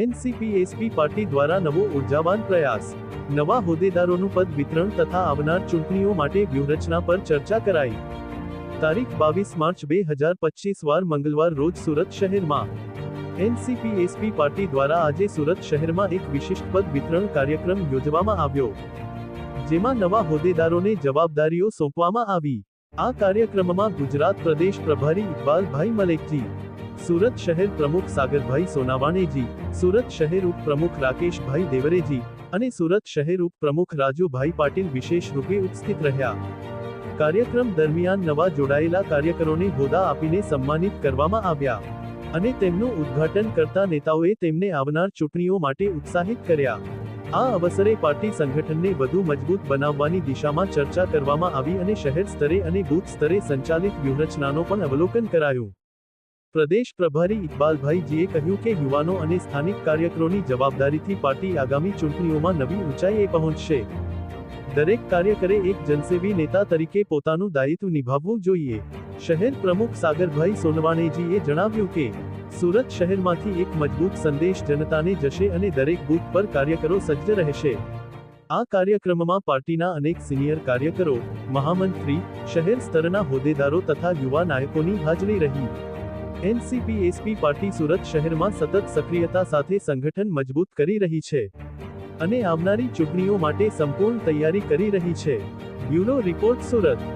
NCP SP party દ્વારા નવો ઉર્જાવાન પ્રયાસ. નવા હોદ્દેદારોનું પદ વિતરણ તથા આવનાર ચૂંટણીઓ માટે વ્યૂહરચના પર ચર્ચા કરાઈ. તારીખ બાવીસ માર્ચ બે હજાર પચીસ વાર મંગળવાર રોજ સુરત શહેરમાં. એનસીપીએસપી પાર્ટી દ્વારા આજે સુરત શહેરમાં એક વિશિષ્ટ પદ વિતરણ કાર્યક્રમ યોજવામાં આવ્યો. જેમાં નવા હોદ્દેદારોને જવાબદારીઓ સોંપવામાં આવી. આ કાર્યક્રમમાં ગુજરાત પ્રદેશ પ્રભારી ઇકબાલભાઈ મલેકજી સુરત શહેર પ્રમુખ સાગરભાઈ સોનાવાણેજી, સુરત શહેર ઉપપ્રમુખ રાકેશભાઈ દેવરેજી અને સુરત શહેર ઉપપ્રમુખ રાજુભાઈ પાટીલ વિશેષ રૂપે ઉપસ્થિત રહ્યા. કાર્યક્રમ દરમિયાન નવા જોડાયેલા કાર્યકરોને હોદ્દા આપીને સન્માનિત કરવામાં આવ્યા અને તેમનું ઉદ્ઘાટન કરતા નેતાઓએ તેમને આવનાર ચૂંટણીઓ માટે ઉત્સાહિત કર્યા. આ અવસરે પાર્ટી સંગઠનને વધુ મજબૂત બનાવવાની દિશામાં ચર્ચા કરવામાં આવી અને શહેર સ્તરે અને બૂથ સ્તરે સંચાલિત વ્યૂહરચનાનો પણ અવલોકન કરાયું. પ્રદેશ પ્રભારી ઇકબાલભાઈજીએ કહ્યું કે યુવાનો અને સ્થાનિક કાર્યકરોની જવાબદારીથી પાર્ટી આગામી ચૂંટણીઓમાં નવી ઊંચાઈએ પહોંચશે. દરેક કાર્યકરે એક જનસેવી નેતા તરીકે પોતાનું દાયિત્વ નિભાવવું જોઈએ. શહેર પ્રમુખ સાગરભાઈ સોનવાણેજીએ જણાવ્યું કે, સુરત શહેરમાંથી એક મજબૂત સંદેશ જનતાને જશે અને દરેક બૂથ પર કાર્યકરો સજ્જ રહેશે. આ કાર્યક્રમમાં પાર્ટીના અનેક સિનિયર કાર્યકરો, મહામંત્રી, શહેર સ્તરના હોદ્દેદારો તથા યુવા નાયકોની હાજરી રહી. એનસીપી એસપી પાર્ટી સુરત શહેરમાં સતત સક્રિયતા સાથે સંગઠન મજબૂત કરી રહી છે અને આવનારી ચૂંટણીઓ માટે સંપૂર્ણ તૈયારી કરી રહી છે. Bureau report Surat.